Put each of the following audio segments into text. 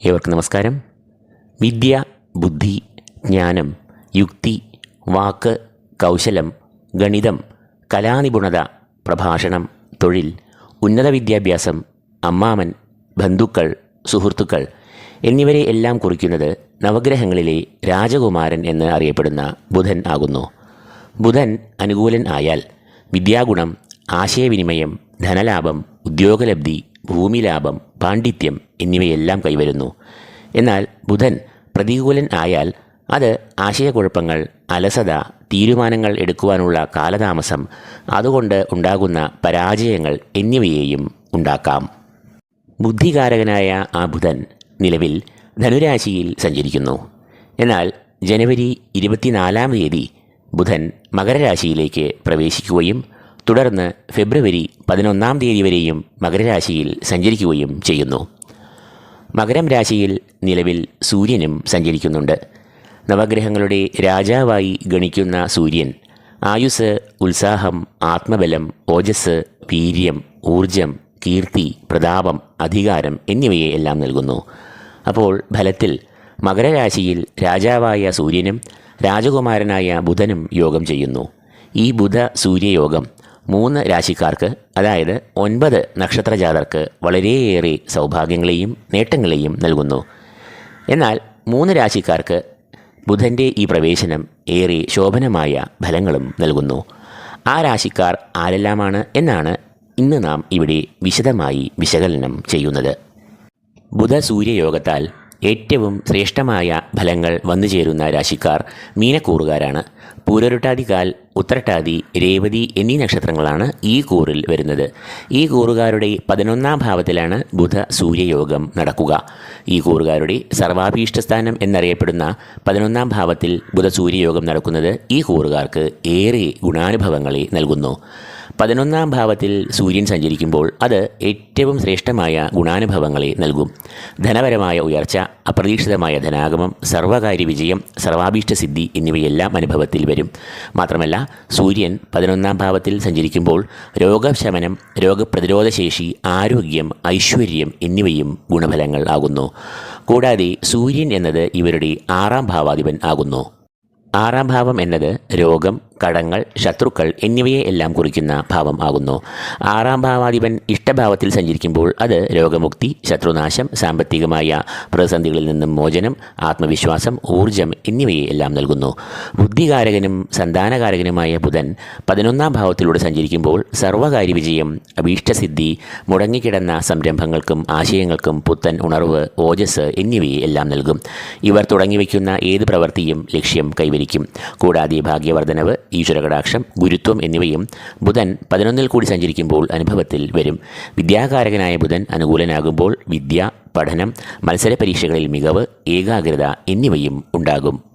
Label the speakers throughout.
Speaker 1: ഏവർക്കും നമസ്കാരം? വിദ്യ ബുദ്ധി ജ്ഞാനം യുക്തി വാക്ക് കൗശലം ഗണിതം കലാനിപുണത പ്രഭാഷണം തൊഴിൽ ഉന്നത വിദ്യാഭ്യാസം അമ്മാമൻ ബന്ധുക്കൾ സുഹൃത്തുക്കൾ എന്നിവരെ എല്ലാം കുറിക്കുന്നത് നവഗ്രഹങ്ങളിലെ രാജകുമാരൻ എന്ന് അറിയപ്പെടുന്ന ബുധൻ ആകുന്നു. ബുധൻ അനുകൂലൻ ആയാൽ വിദ്യാഗുണം ആശയവിനിമയം ധനലാഭം ഉദ്യോഗലബ്ധി ഭൂമിലാഭം പാണ്ഡിത്യം എന്നിവയെല്ലാം കൈവരുന്നു. എന്നാൽ ബുധൻ പ്രതികൂലൻ ആയാൽ അത് ആശയക്കുഴപ്പങ്ങൾ അലസത തീരുമാനങ്ങൾ എടുക്കുവാനുള്ള കാലതാമസം അതുകൊണ്ട് ഉണ്ടാകുന്ന പരാജയങ്ങൾ എന്നിവയെയും ഉണ്ടാക്കാം. ബുദ്ധികാരകനായ ആ ബുധൻ നിലവിൽ ധനുരാശിയിൽ സഞ്ചരിക്കുന്നു. എന്നാൽ ജനുവരി ഇരുപത്തിനാലാം തീയതി ബുധൻ മകരരാശിയിലേക്ക് പ്രവേശിക്കുകയും തുടർന്ന് ഫെബ്രുവരി പതിനൊന്നാം തീയതി വരെയും മകരരാശിയിൽ സഞ്ചരിക്കുകയും ചെയ്യുന്നു. മകരം രാശിയിൽ നിലവിൽ സൂര്യനും സഞ്ചരിക്കുന്നുണ്ട്. നവഗ്രഹങ്ങളുടെ രാജാവായി ഗണിക്കുന്ന സൂര്യൻ ആയുസ് ഉത്സാഹം ആത്മബലം ഓജസ് വീര്യം ഊർജം കീർത്തി പ്രതാപം അധികാരം എന്നിവയെ എല്ലാം നൽകുന്നു. അപ്പോൾ ഫലത്തിൽ മകരരാശിയിൽ രാജാവായ സൂര്യനും രാജകുമാരനായ ബുധനും യോഗം ചെയ്യുന്നു. ഈ ബുധ സൂര്യയോഗം മൂന്ന് രാശിക്കാർക്ക് അതായത് ഒൻപത് നക്ഷത്ര ജാതർക്ക് വളരെയേറെ സൗഭാഗ്യങ്ങളെയും നേട്ടങ്ങളെയും നൽകുന്നു. എന്നാൽ മൂന്ന് രാശിക്കാർക്ക് ബുധന്റെ ഈ പ്രവേശനം ഏറെ ശോഭനമായ ഫലങ്ങളും നൽകുന്നു. ആ രാശിക്കാർ ആരെല്ലാമാണ് എന്നാണ് ഇന്ന് നാം ഇവിടെ വിശദമായി വിശകലനം ചെയ്യുന്നത്. ബുധ സൂര്യയോഗത്താൽ ഏറ്റവും ശ്രേഷ്ഠമായ ഫലങ്ങൾ വന്നു ചേരുന്ന രാശിക്കാർ മീനക്കൂറുകാരാണ്. പൂരൊരുട്ടാതികാൽ ഉത്രട്ടാതി രേവതി എന്നീ നക്ഷത്രങ്ങളാണ് ഈ കൂറിൽ വരുന്നത്. ഈ കൂറുകാരുടെ പതിനൊന്നാം ഭാവത്തിലാണ് ബുധ സൂര്യയോഗം നടക്കുക. ഈ കൂറുകാരുടെ സർവാഭീഷ്ടസ്ഥാനം എന്നറിയപ്പെടുന്ന പതിനൊന്നാം ഭാവത്തിൽ ബുധ സൂര്യയോഗം നടക്കുന്നത് ഈ കൂറുകാർക്ക് ഏറെ ഗുണാനുഭവങ്ങളെ നൽകുന്നു. പതിനൊന്നാം ഭാവത്തിൽ സൂര്യൻ സഞ്ചരിക്കുമ്പോൾ അത് ഏറ്റവും ശ്രേഷ്ഠമായ ഗുണാനുഭവങ്ങളെ നൽകും. ധനപരമായ ഉയർച്ച അപ്രതീക്ഷിതമായ ധനാഗമം സർവകാര്യ വിജയം സർവാഭീഷ്ട സിദ്ധി എന്നിവയെല്ലാം അനുഭവത്തിൽ വരും. മാത്രമല്ല സൂര്യൻ പതിനൊന്നാം ഭാവത്തിൽ സഞ്ചരിക്കുമ്പോൾ രോഗശമനം രോഗപ്രതിരോധശേഷി ആരോഗ്യം ഐശ്വര്യം എന്നിവയും ഗുണഫലങ്ങൾ ആകുന്നു. കൂടാതെ സൂര്യൻ എന്നത് ഇവരുടെ ആറാം ഭാവാധിപൻ ആകുന്നു. ആറാം ഭാവം എന്നത് രോഗം കടങ്ങൾ ശത്രുക്കൾ എന്നിവയെ എല്ലാം കുറിക്കുന്ന ഭാവം ആകുന്നു. ആറാം ഭാവാധിപൻ ഇഷ്ടഭാവത്തിൽ സഞ്ചരിക്കുമ്പോൾ അത് രോഗമുക്തി ശത്രുനാശം സാമ്പത്തികമായ പ്രതിസന്ധികളിൽ നിന്നും മോചനം ആത്മവിശ്വാസം ഊർജം എന്നിവയെ എല്ലാം നൽകുന്നു. ബുദ്ധികാരകനും സന്താനകാരകനുമായ ബുധൻ പതിനൊന്നാം ഭാവത്തിലൂടെ സഞ്ചരിക്കുമ്പോൾ സർവകാര്യ വിജയം അഭീഷ്ടസിദ്ധി മുടങ്ങിക്കിടന്ന സംരംഭങ്ങൾക്കും ആശയങ്ങൾക്കും പുത്തൻ ഉണർവ് ഓജസ് എന്നിവയെ എല്ലാം നൽകും. ഇവർ തുടങ്ങിവെക്കുന്ന ഏത് പ്രവൃത്തിയും ലക്ഷ്യം കൈവരിക്കും. കൂടാതെ ഭാഗ്യവർദ്ധനവ് ഈശ്വരകടാക്ഷം ഗുരുത്വം എന്നിവയും ബുധൻ പതിനൊന്നിൽ കൂടി സഞ്ചരിക്കുമ്പോൾ അനുഭവത്തിൽ വരും. വിദ്യാകാരകനായ ബുധൻ അനുകൂലനാകുമ്പോൾ വിദ്യ പഠനം മത്സര പരീക്ഷകളിൽ മികവ് ഏകാഗ്രത എന്നിവയും ഉണ്ടാകും.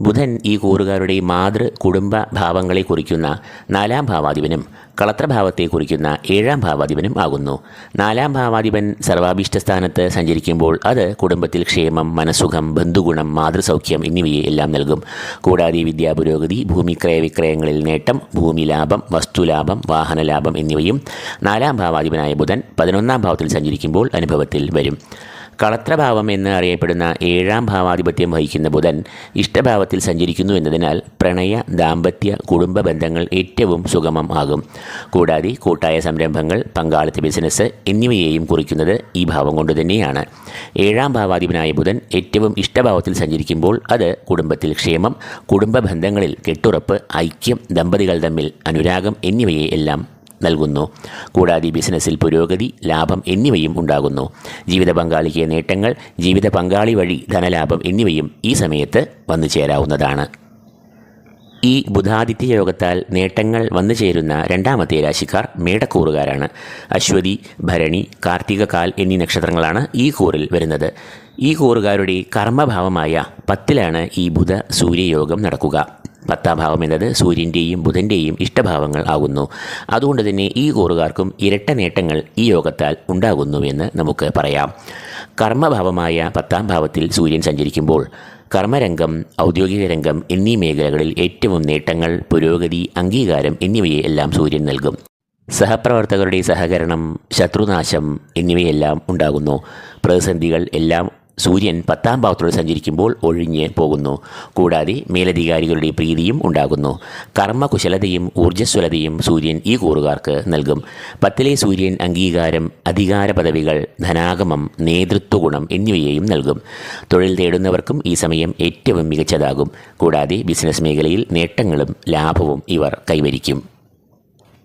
Speaker 1: ബുധൻ ഈ കൂറുകാരുടെ മാതൃ കുടുംബ ഭാവങ്ങളെ കുറിക്കുന്ന നാലാം ഭാവാധിപനും കളത്രഭാവത്തെ കുറിക്കുന്ന ഏഴാം ഭാവാധിപനും ആകുന്നു. നാലാം ഭാവാധിപൻ സർവാഭീഷ്ട സ്ഥാനത്ത് സഞ്ചരിക്കുമ്പോൾ അത് കുടുംബത്തിൽ ക്ഷേമം മനസുഖം ബന്ധുഗുണം മാതൃസൗഖ്യം എന്നിവയെ എല്ലാം നൽകും. കൂടാതെ വിദ്യാപുരോഗതി ഭൂമി ക്രയവിക്രയങ്ങളിൽ നേട്ടം ഭൂമി ലാഭം വസ്തുലാഭം വാഹനലാഭം എന്നിവയും നാലാം ഭാവാധിപനായ ബുധൻ പതിനൊന്നാം ഭാവത്തിൽ സഞ്ചരിക്കുമ്പോൾ അനുഭവത്തിൽ വരും. കളത്രഭാവം എന്ന് അറിയപ്പെടുന്ന ഏഴാം ഭാവാധിപത്യം വഹിക്കുന്ന ബുധൻ ഇഷ്ടഭാവത്തിൽ സഞ്ചരിക്കുന്നു എന്നതിനാൽ പ്രണയ ദാമ്പത്യ കുടുംബ ബന്ധങ്ങൾ ഏറ്റവും സുഗമം ആകും. കൂടാതെ കൂട്ടായ സംരംഭങ്ങൾ പങ്കാളിത്ത ബിസിനസ് എന്നിവയെയും കുറിക്കുന്നത് ഈ ഭാവം കൊണ്ട് തന്നെയാണ്. ഏഴാം ഭാവാധിപനായ ബുധൻ ഏറ്റവും ഇഷ്ടഭാവത്തിൽ സഞ്ചരിക്കുമ്പോൾ അത് കുടുംബത്തിൽ ക്ഷേമം കുടുംബ ബന്ധങ്ങളിൽ കെട്ടുറപ്പ് ഐക്യം ദമ്പതികൾ തമ്മിൽ അനുരാഗം എന്നിവയെ എല്ലാം നൽകുന്നു. കൂടാതെ ബിസിനസ്സിൽ പുരോഗതി ലാഭം എന്നിവയും ഉണ്ടാകുന്നു. ജീവിത പങ്കാളിക്ക് നേട്ടങ്ങൾ ജീവിത പങ്കാളി വഴി ധനലാഭം എന്നിവയും ഈ സമയത്ത് വന്നു ചേരാവുന്നതാണ്. ഈ ബുധാദിത്യ യോഗത്താൽ നേട്ടങ്ങൾ വന്നു ചേരുന്ന രണ്ടാമത്തെ രാശിക്കാർ മേടക്കൂറുകാരാണ്. അശ്വതി ഭരണി കാർത്തികകാൽ എന്നീ നക്ഷത്രങ്ങളാണ് ഈ കൂറിൽ വരുന്നത്. ഈ കൂറുകാരുടെ കർമ്മഭാവമായ പത്തിലാണ് ഈ ബുധ സൂര്യയോഗം നടക്കുക. പത്താം ഭാവം എന്നത് സൂര്യന്റെയും ബുധന്റെയും ഇഷ്ടഭാവങ്ങൾ ആകുന്നു. അതുകൊണ്ട് തന്നെ ഈ കൂറുകാർക്കും ഇരട്ട നേട്ടങ്ങൾ ഈ യോഗത്താൽ ഉണ്ടാകുന്നുവെന്ന് നമുക്ക് പറയാം. കർമ്മഭാവമായ പത്താം ഭാവത്തിൽ സൂര്യൻ സഞ്ചരിക്കുമ്പോൾ കർമ്മരംഗം ഔദ്യോഗിക രംഗം എന്നീ മേഖലകളിൽ ഏറ്റവും നേട്ടങ്ങൾ പുരോഗതി അംഗീകാരം എന്നിവയെ എല്ലാം സൂര്യൻ നൽകും. സഹപ്രവർത്തകരുടെ സഹകരണം ശത്രുനാശം എന്നിവയെല്ലാം ഉണ്ടാകുന്നു. പ്രതിസന്ധികൾ എല്ലാം സൂര്യൻ പത്താം ഭാവത്തോടെ സഞ്ചരിക്കുമ്പോൾ ഒഴിഞ്ഞ് പോകുന്നു. കൂടാതെ മേലധികാരികളുടെ പ്രീതിയും ഉണ്ടാകുന്നു. കർമ്മകുശലതയും ഊർജസ്വലതയും സൂര്യൻ ഈ കൂറുകാർക്ക് നൽകും. പത്തിലെ സൂര്യൻ അംഗീകാരം അധികാര പദവികൾ ധനാഗമം നേതൃത്വഗുണം എന്നിവയെയും നൽകും. തൊഴിൽ തേടുന്നവർക്കും ഈ സമയം ഏറ്റവും മികച്ചതാകും. കൂടാതെ ബിസിനസ് മേഖലയിൽ നേട്ടങ്ങളും ലാഭവും ഇവർ കൈവരിക്കും.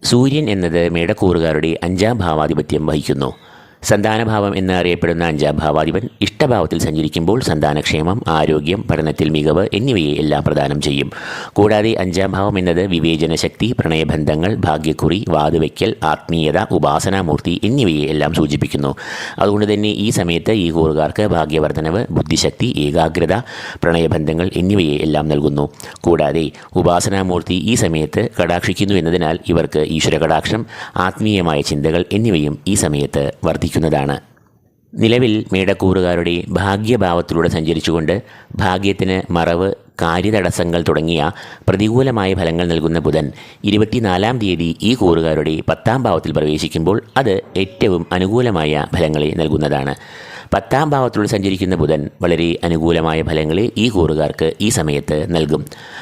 Speaker 1: സൂര്യൻ എന്നത് മേടക്കൂറുകാരുടെ അഞ്ചാം ഭാവാധിപത്യം വഹിക്കുന്നു. സന്താനഭാവം എന്നറിയപ്പെടുന്ന അഞ്ചാം ഭാവാധിപൻ ഇഷ്ടഭാവത്തിൽ സഞ്ചരിക്കുമ്പോൾ സന്താനക്ഷേമം ആരോഗ്യം പഠനത്തിൽ മികവ് എന്നിവയെ എല്ലാം പ്രദാനം ചെയ്യും. കൂടാതെ അഞ്ചാം ഭാവം എന്നത് വിവേചന ശക്തി പ്രണയബന്ധങ്ങൾ ഭാഗ്യക്കുറി വാതുവയ്ക്കൽ ആത്മീയത ഉപാസനാമൂർത്തി എന്നിവയെ എല്ലാം സൂചിപ്പിക്കുന്നു. അതുകൊണ്ട് തന്നെ ഈ സമയത്ത് ഈ കൂറുകാർക്ക് ഭാഗ്യവർദ്ധനവ് ബുദ്ധിശക്തി ഏകാഗ്രത പ്രണയബന്ധങ്ങൾ എന്നിവയെ എല്ലാം നൽകുന്നു. കൂടാതെ ഉപാസനാമൂർത്തി ഈ സമയത്ത് കടാക്ഷിക്കുന്നു എന്നതിനാൽ ഇവർക്ക് ഈശ്വര കടാക്ഷം ആത്മീയമായ ചിന്തകൾ എന്നിവയും ഈ സമയത്ത് വർദ്ധിക്കുന്നതാണ് നിലവിൽ മേടക്കൂറുകാരുടെ ഭാഗ്യഭാവത്തിലൂടെ സഞ്ചരിച്ചുകൊണ്ട് ഭാഗ്യത്തിന് മറവ് കാര്യതടസ്സങ്ങൾ തുടങ്ങിയ പ്രതികൂലമായ ഫലങ്ങൾ നൽകുന്ന ബുധൻ ഇരുപത്തിനാലാം തീയതി ഈ കൂറുകാരുടെ പത്താം ഭാവത്തിൽ പ്രവേശിക്കുമ്പോൾ അത് ഏറ്റവും അനുകൂലമായ ഫലങ്ങളെ നൽകുന്നതാണ്. പത്താം ഭാവത്തിലൂടെ സഞ്ചരിക്കുന്ന ബുധൻ വളരെ അനുകൂലമായ ഫലങ്ങളെ ഈ കൂറുകാർക്ക് ഈ സമയത്ത് നൽകും.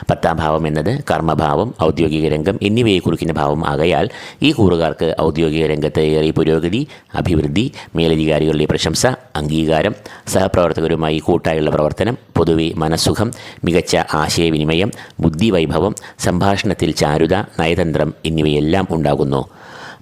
Speaker 1: പത്താം ഭാവം എന്നത് കർമ്മഭാവം ഔദ്യോഗിക രംഗം എന്നിവയെ കുറിക്കുന്ന ഭാവം ആകയാൽ ഈ കൂറുകാർക്ക് ഔദ്യോഗിക രംഗത്ത് ഏറെ പുരോഗതി അഭിവൃദ്ധി മേലധികാരികളുടെ പ്രശംസ അംഗീകാരം സഹപ്രവർത്തകരുമായി കൂട്ടായുള്ള പ്രവർത്തനം പൊതുവെ മനസ്സുഖം മികച്ച ആശയവിനിമയം ബുദ്ധിവൈഭവം സംഭാഷണത്തിൽ ചാരുത നയതന്ത്രം എന്നിവയെല്ലാം ഉണ്ടാകുന്നു.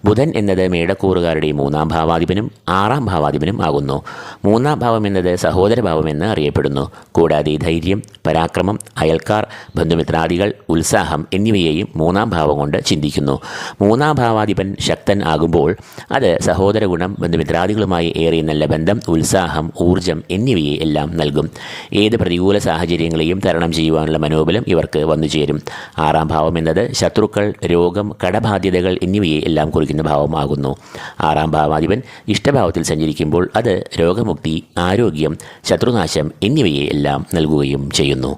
Speaker 1: ബുധൻ എന്നത് മേടക്കൂറുകാരുടെ മൂന്നാം ഭാവാധിപനും ആറാം ഭാവാധിപനും ആകുന്നു. മൂന്നാം ഭാവം എന്നത് സഹോദരഭാവം എന്ന് അറിയപ്പെടുന്നു. കൂടാതെ ധൈര്യം പരാക്രമം അയൽക്കാർ ബന്ധുമിത്രാദികൾ ഉത്സാഹം എന്നിവയെയും മൂന്നാം ഭാവം കൊണ്ട് ചിന്തിക്കുന്നു. മൂന്നാം ഭാവാധിപൻ ശക്തൻ ആകുമ്പോൾ അത് സഹോദര ഗുണം ബന്ധുമിത്രാദികളുമായി ഏറെ നല്ല ബന്ധം ഉത്സാഹം ഊർജം എന്നിവയെ എല്ലാം നൽകും. ഏത് പ്രതികൂല സാഹചര്യങ്ങളെയും തരണം ചെയ്യുവാനുള്ള മനോബലം ഇവർക്ക് വന്നു ചേരും ആറാം ഭാവം എന്നത് ശത്രുക്കൾ രോഗം കടബാധ്യതകൾ എന്നിവയെ എല്ലാം കുറിക്കുന്ന ഭാവമാകുന്നു. ആറാം ഭാവാധിപൻ ഇഷ്ടഭാവത്തിൽ സഞ്ചരിക്കുമ്പോൾ അത് രോഗമുക്തി ആരോഗ്യം ശത്രുനാശം എന്നിവയെ എല്ലാം നൽകുകയും ചെയ്യുന്നു.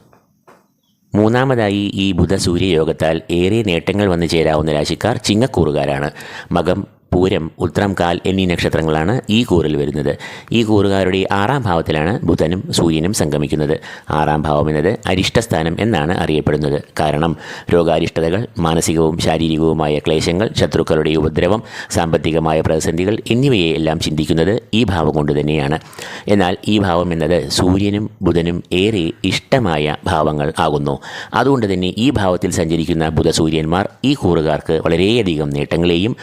Speaker 1: മൂന്നാമതായി ഈ ബുധ സൂര്യയോഗത്താൽ ഏറെ നേട്ടങ്ങൾ വന്നു ചേരാവുന്ന രാശിക്കാർ ചിങ്ങക്കൂറുകാരാണ്. മകം പൂരം ഉത്രം കാൽ എന്നീ നക്ഷത്രങ്ങളാണ് ഈ കൂറിൽ വരുന്നത്. ഈ കൂറുകാരുടെ ആറാം ഭാവത്തിലാണ് ബുധനും സൂര്യനും സംഗമിക്കുന്നത്. ആറാം ഭാവം എന്നത് അരിഷ്ടസ്ഥാനം എന്നാണ് അറിയപ്പെടുന്നത്. കാരണം രോഗാരിഷ്ടതകൾ മാനസികവും ശാരീരികവുമായ ക്ലേശങ്ങൾ ശത്രുക്കളുടെ ഉപദ്രവം സാമ്പത്തികമായ പ്രതിസന്ധികൾ എന്നിവയെ എല്ലാം ചിന്തിക്കുന്നത് ഈ ഭാവം കൊണ്ട് തന്നെയാണ്. എന്നാൽ ഈ ഭാവം എന്നത് സൂര്യനും ബുധനും ഏറെ ഇഷ്ടമായ ഭാവങ്ങൾ ആകുന്നു. അതുകൊണ്ട് തന്നെ ഈ ഭാവത്തിൽ സഞ്ചരിക്കുന്ന ബുധസൂര്യന്മാർ ഈ കൂറുകാർക്ക് വളരെയധികം നേട്ടങ്ങളെയും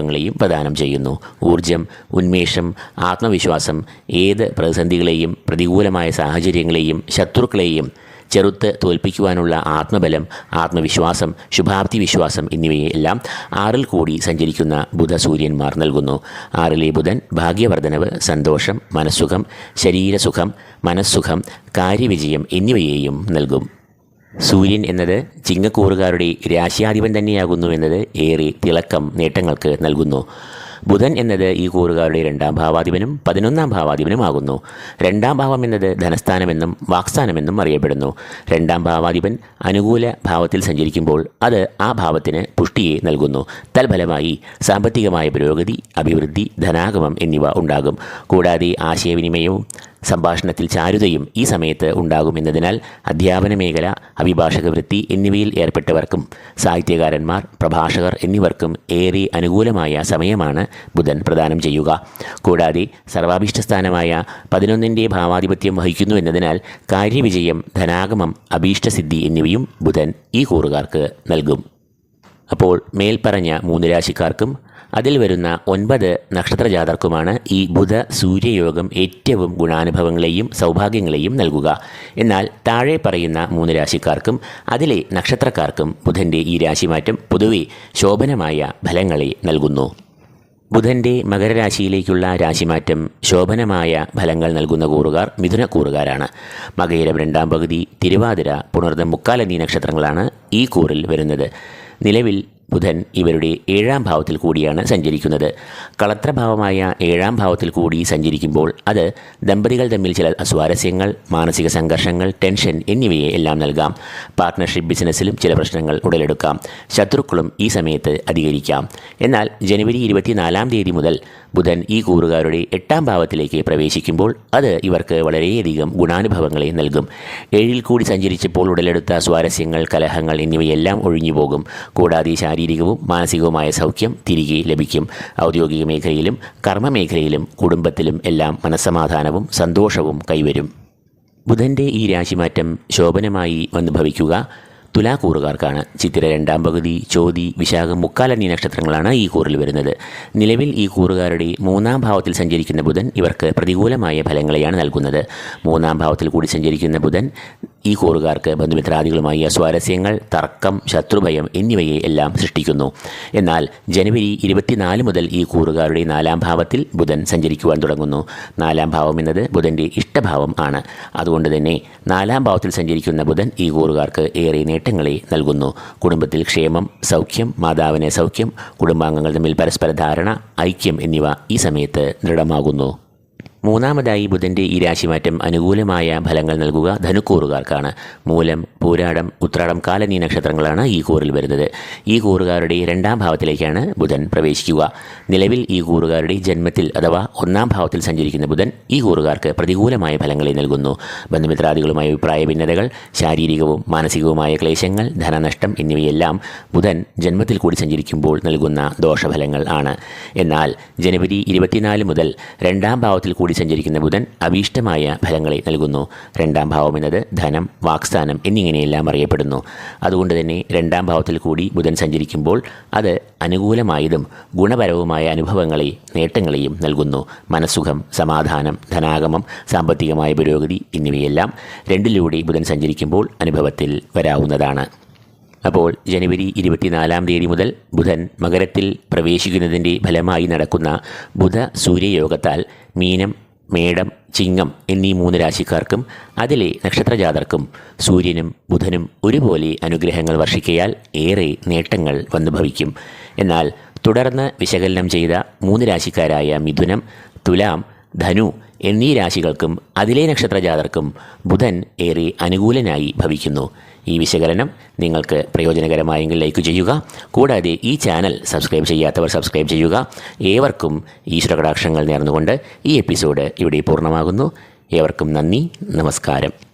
Speaker 1: ഗുണാനുഭവങ്ങളെയും പ്രദാനം ചെയ്യുന്നു. ഊർജം ഉന്മേഷം ആത്മവിശ്വാസം ഏത് പ്രതിസന്ധികളെയും പ്രതികൂലമായ സാഹചര്യങ്ങളെയും ശത്രുക്കളെയും ചെറുത്ത് തോൽപ്പിക്കുവാനുള്ള ആത്മബലം ആത്മവിശ്വാസം ശുഭാപ്തി വിശ്വാസം എന്നിവയെല്ലാം ആറിൽ കൂടി സഞ്ചരിക്കുന്ന ബുധസൂര്യന്മാർ നൽകുന്നു. ആറിലെ ബുധൻ ഭാഗ്യവർദ്ധനവ് സന്തോഷം മനസ്സുഖം ശരീരസുഖം മനസ്സുഖം കാര്യവിജയം എന്നിവയെയും നൽകും. സൂര്യൻ എന്നത് ചിങ്ങക്കൂറുകാരുടെ രാശ്യാധിപൻ തന്നെയാകുന്നു എന്നത് ഏറെ തിളക്കം നേട്ടങ്ങൾക്ക് നൽകുന്നു. ബുധൻ എന്നത് ഈ കൂറുകാരുടെ രണ്ടാം ഭാവാധിപനും പതിനൊന്നാം ഭാവാധിപനും ആകുന്നു. രണ്ടാം ഭാവം എന്നത് ധനസ്ഥാനമെന്നും വാക്സ്ഥാനമെന്നും അറിയപ്പെടുന്നു. രണ്ടാം ഭാവാധിപൻ അനുകൂല ഭാവത്തിൽ സഞ്ചരിക്കുമ്പോൾ അത് ആ ഭാവത്തിന് പുഷ്ടിയെ നൽകുന്നു. തൽഫലമായി സാമ്പത്തികമായ പുരോഗതി അഭിവൃദ്ധി ധനാഗമം എന്നിവ ഉണ്ടാകും. കൂടാതെ ആശയവിനിമയവും സംഭാഷണത്തിൽ ചാരുതയും ഈ സമയത്ത് ഉണ്ടാകുമെന്നതിനാൽ അധ്യാപന മേഖല അഭിഭാഷക വൃത്തി എന്നിവയിൽ ഏർപ്പെട്ടവർക്കും സാഹിത്യകാരന്മാർ പ്രഭാഷകർ എന്നിവർക്കും ഏറെ അനുകൂലമായ സമയമാണ് ബുധൻ പ്രദാനം ചെയ്യുക. കൂടാതെ സർവാഭീഷ്ടസ്ഥാനമായ പതിനൊന്നിന്റെ ഭാവാധിപത്യം വഹിക്കുന്നു എന്നതിനാൽ കാര്യവിജയം ധനാഗമം അഭീഷ്ടസിദ്ധി എന്നിവയും ബുധൻ ഈ കൂറുകാർക്ക് നൽകും. അപ്പോൾ മേൽപ്പറഞ്ഞ മൂന്ന് രാശിക്കാർക്കും അതിൽ വരുന്ന ഒൻപത് നക്ഷത്രജാതർക്കുമാണ് ഈ ബുധ സൂര്യയോഗം ഏറ്റവും ഗുണാനുഭവങ്ങളെയും സൗഭാഗ്യങ്ങളെയും നൽകുക. എന്നാൽ താഴെ പറയുന്ന മൂന്ന് രാശിക്കാർക്കും അതിലെ നക്ഷത്രക്കാർക്കും ബുധന്റെ ഈ രാശിമാറ്റം പൊതുവെ ശോഭനമായ ഫലങ്ങളെ നൽകുന്നു. ബുധന്റെ മകരരാശിയിലേക്കുള്ള രാശിമാറ്റം ശോഭനമായ ഫലങ്ങൾ നൽകുന്ന കൂറുകാർ മിഥുന കൂറുകാരാണ്. മകയിരം രണ്ടാം പകുതി തിരുവാതിര പുണർദം മുക്കാലന്നീ നക്ഷത്രങ്ങളാണ് ഈ കൂറിൽ വരുന്നത്. നിലവിൽ ബുധൻ ഇവരുടെ ഏഴാം ഭാവത്തിൽ കൂടിയാണ് സഞ്ചരിക്കുന്നത്. കളത്രഭാവമായ ഏഴാം ഭാവത്തിൽ കൂടി സഞ്ചരിക്കുമ്പോൾ അത് ദമ്പതികൾ തമ്മിൽ ചില അസ്വാരസ്യങ്ങൾ മാനസിക സംഘർഷങ്ങൾ ടെൻഷൻ എന്നിവയെ എല്ലാം നൽകാം. പാർട്ട്ണർഷിപ്പ് ബിസിനസ്സിലും ചില പ്രശ്നങ്ങൾ ഉടലെടുക്കാം. ശത്രുക്കളും ഈ സമയത്ത് അധികരിക്കാം. എന്നാൽ ജനുവരി ഇരുപത്തിനാലാം തീയതി മുതൽ ബുധൻ ഈ കൂറുകാരുടെ എട്ടാം ഭാവത്തിലേക്ക് പ്രവേശിക്കുമ്പോൾ അത് ഇവർക്ക് വളരെയധികം ഗുണാനുഭവങ്ങളെ നൽകും. ഏഴിൽ കൂടി സഞ്ചരിച്ചപ്പോൾ ഉടലെടുത്ത സ്വാരസ്യങ്ങൾ കലഹങ്ങൾ എന്നിവയെല്ലാം ഒഴിഞ്ഞു പോകും കൂടാതെ ശാരീരികവും മാനസികവുമായ സൗഖ്യം തിരികെ ലഭിക്കും. ഔദ്യോഗിക മേഖലയിലും കർമ്മമേഖലയിലും കുടുംബത്തിലും എല്ലാം മനസ്സമാധാനവും സന്തോഷവും കൈവരും. ബുധന്റെ ഈ രാശിമാറ്റം ശോഭനമായി അനുഭവിക്കുക ഭവിക്കുക തുലാക്കൂറുകാർക്കാണ് ചിത്തിര രണ്ടാം പകുതി ചോതി വിശാഖം മുക്കാൽ എന്നീ നക്ഷത്രങ്ങളാണ് ഈ കൂറിൽ വരുന്നത്. നിലവിൽ ഈ കൂറുകാരുടെ മൂന്നാം ഭാവത്തിൽ സഞ്ചരിക്കുന്ന ബുധൻ ഇവർക്ക് പ്രതികൂലമായ ഫലങ്ങളെയാണ് നൽകുന്നത്. മൂന്നാം ഭാവത്തിൽ കൂടി സഞ്ചരിക്കുന്ന ബുധൻ ഈ കൂറുകാർക്ക് ബന്ധുമിത്രാദികളുമായി അസ്വാരസ്യങ്ങൾ തർക്കം ശത്രുഭയം എന്നിവയെ എല്ലാം സൃഷ്ടിക്കുന്നു. എന്നാൽ ജനുവരി ഇരുപത്തിനാല് മുതൽ ഈ കൂറുകാരുടെ നാലാം ഭാവത്തിൽ ബുധൻ സഞ്ചരിക്കുവാൻ തുടങ്ങുന്നു. നാലാം ഭാവം എന്നത് ബുധന്റെ ഇഷ്ടഭാവം ആണ്. അതുകൊണ്ട് തന്നെ നാലാം ഭാവത്തിൽ സഞ്ചരിക്കുന്ന ബുധൻ ഈ കൂറുകാർക്ക് ഏറെ നേട്ടങ്ങളെ നൽകുന്നു. കുടുംബത്തിൽ ക്ഷേമം സൗഖ്യം മാതാവിനെ സൗഖ്യം കുടുംബാംഗങ്ങൾ തമ്മിൽ പരസ്പര ധാരണ ഐക്യം എന്നിവ ഈ സമയത്ത് ദൃഢമാകുന്നു. മൂന്നാമതായി ബുധന്റെ ഈ രാശിമാറ്റം അനുകൂലമായ ഫലങ്ങൾ നൽകുക ധനുക്കൂറുകാർക്കാണ്. മൂലം പൂരാടം ഉത്രാടം കാലനീ നക്ഷത്രങ്ങളാണ് ഈ കൂറിൽ വരുന്നത്. ഈ കൂറുകാരുടെ രണ്ടാം ഭാവത്തിലേക്കാണ് ബുധൻ പ്രവേശിക്കുക. നിലവിൽ ഈ കൂറുകാരുടെ ജന്മത്തിൽ അഥവാ ഒന്നാം ഭാവത്തിൽ സഞ്ചരിക്കുന്ന ബുധൻ ഈ കൂറുകാർക്ക് പ്രതികൂലമായ ഫലങ്ങളെ നൽകുന്നു. ബന്ധുമിത്രാദികളുമായ അഭിപ്രായ ഭിന്നതകൾ ശാരീരികവും മാനസികവുമായ ക്ലേശങ്ങൾ ധനനഷ്ടം എന്നിവയെല്ലാം ബുധൻ ജന്മത്തിൽ കൂടി സഞ്ചരിക്കുമ്പോൾ നൽകുന്ന ദോഷഫലങ്ങൾ ആണ്. എന്നാൽ ജനുവരി ഇരുപത്തിനാല് മുതൽ രണ്ടാം ഭാവത്തിൽ കൂടി സഞ്ചരിക്കുന്ന ബുധൻ അഭീഷ്ടമായ ഫലങ്ങളെ നൽകുന്നു. രണ്ടാം ഭാവം എന്നത് ധനം വാക്സ്ഥാനം എന്നിങ്ങനെയെല്ലാം അറിയപ്പെടുന്നു. അതുകൊണ്ട് തന്നെ രണ്ടാം ഭാവത്തിൽ കൂടി ബുധൻ സഞ്ചരിക്കുമ്പോൾ അത് അനുകൂലമായതും ഗുണപരവുമായ അനുഭവങ്ങളെ നേട്ടങ്ങളെയും നൽകുന്നു. മനസ്സുഖം സമാധാനം ധനാഗമം സാമ്പത്തികമായ പുരോഗതി എന്നിവയെല്ലാം രണ്ടിലൂടെ ബുധൻ സഞ്ചരിക്കുമ്പോൾ അനുഭവത്തിൽ വരാവുന്നതാണ്. അപ്പോൾ ജനുവരി ഇരുപത്തിനാലാം തീയതി മുതൽ ബുധൻ മകരത്തിൽ പ്രവേശിക്കുന്നതിന്റെ ഫലമായി നടക്കുന്ന ബുധ സൂര്യയോഗത്താൽ മീനം മേടം ചിങ്ങം എന്നീ മൂന്ന് രാശിക്കാർക്കും അതിലെ നക്ഷത്രജാതർക്കും സൂര്യനും ബുധനും ഒരുപോലെ അനുഗ്രഹങ്ങൾ വർഷിക്കയാൽ ഏറെ നേട്ടങ്ങൾ വന്നു ഭവിക്കും എന്നാൽ തുടർന്ന് വിശകലനം ചെയ്ത മൂന്ന് രാശിക്കാരായ മിഥുനം തുലാം ധനു എന്നീ രാശികൾക്കും അതിലെ നക്ഷത്രജാതർക്കും ബുധൻ ഏറെ അനുകൂലനായി ഭവിക്കുന്നു. ഈ വിശകലനം നിങ്ങൾക്ക് പ്രയോജനകരമായെങ്കിൽ ലൈക്ക് ചെയ്യുക. കൂടാതെ ഈ ചാനൽ സബ്സ്ക്രൈബ് ചെയ്യാത്തവർ സബ്സ്ക്രൈബ് ചെയ്യുക. ഏവർക്കും ഈശ്വരകടാക്ഷങ്ങൾ നേർന്നുകൊണ്ട് ഈ എപ്പിസോഡ് ഇവിടെ പൂർണമാകുന്നു. ഏവർക്കും നന്ദി. നമസ്കാരം.